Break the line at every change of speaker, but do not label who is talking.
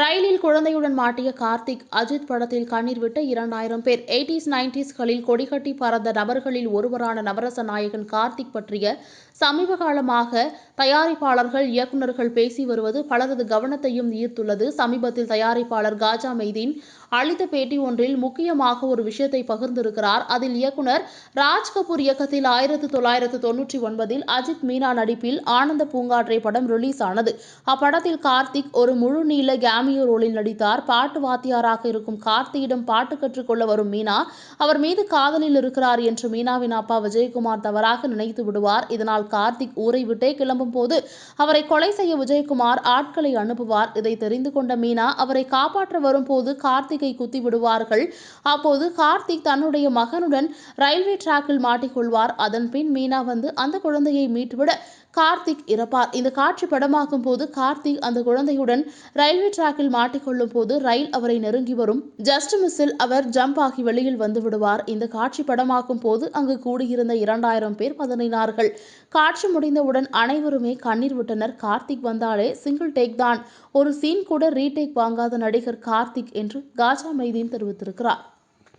ரயிலில் குழந்தையுடன் மாட்டிய கார்த்திக் அஜித் படத்தில் கண்ணீர் விட்ட இரண்டாயிரம் பேர். எயிட்டிஸ் நைன்டிஸ்களில் கொடிகட்டி பறந்த நபர்களில் ஒருவரான நவரச நாயகன் கார்த்திக் பற்றிய சமீப காலமாக தயாரிப்பாளர்கள் இயக்குநர்கள் பேசி வருவது பலரது கவனத்தையும் ஈர்த்துள்ளது. சமீபத்தில் தயாரிப்பாளர் காஜா மெய்தீன் அளித்த பேட்டி ஒன்றில் முக்கியமாக ஒரு விஷயத்தை பகிர்ந்திருக்கிறார். அதில் இயக்குனர் ராஜ் கபூர் இயக்கத்தில் ஆயிரத்தி தொள்ளாயிரத்து தொன்னூற்றி ஒன்பதில் அஜித் மீனா நடிப்பில் ஆனந்த பூங்காற்றை படம் ரிலீஸ் ஆனது. அப்படத்தில் கார்த்திக் ஒரு முழு நீள கேமியோ ரோலில் நடித்தார். பாட்டு வாத்தியாராக இருக்கும் கார்த்தியிடம் பாட்டு கற்றுக்கொள்ள வரும் மீனா அவர் மீது காதலில் இருக்கிறார் என்று மீனாவின் அப்பா விஜயகுமார் தவறாக நினைத்து விடுவார். இதனால் கார்த்திக் ஊரை விட்டே கிளம்பும் போது அவரை கொலை செய்ய விஜயகுமார் ஆட்களை அனுப்புவார். இதை தெரிந்து கொண்ட மீனா அவரை காப்பாற்ற வரும்போது கார்த்திக் குத்தி விடுவார்கள் அப்போது கார்த்திக் தன்னுடைய மகனுடன் ரயில்வே டிராக்கில் மாட்டிக்கொள்வார். அதன் பின் மீனா வந்து அந்த குழந்தையை மீட்டுவிட கார்த்திக் இறப்பார். இந்த காட்சி படமாக்கும் போது கார்த்திக் அந்த குழந்தையுடன் ரயில்வே டிராக்கில் மாட்டிக்கொள்ளும் போது ரயில் அவரை நெருங்கி வரும். ஜஸ்ட் மிஸ்ஸில் அவர் ஜம்ப் ஆகி வெளியில் வந்து விடுவார். இந்த காட்சி படமாக்கும் போது அங்கு கூடியிருந்த இரண்டாயிரம் பேர் பதனினார்கள் காட்சி முடிந்தவுடன் அனைவருமே கண்ணீர் விட்டனர். கார்த்திக் வந்தாலே சிங்கிள் டேக் தான். ஒரு சீன் கூட ரீடேக் வாங்காத நடிகர் கார்த்திக் என்று காஜா மைதீன் தெரிவித்திருக்கிறார்.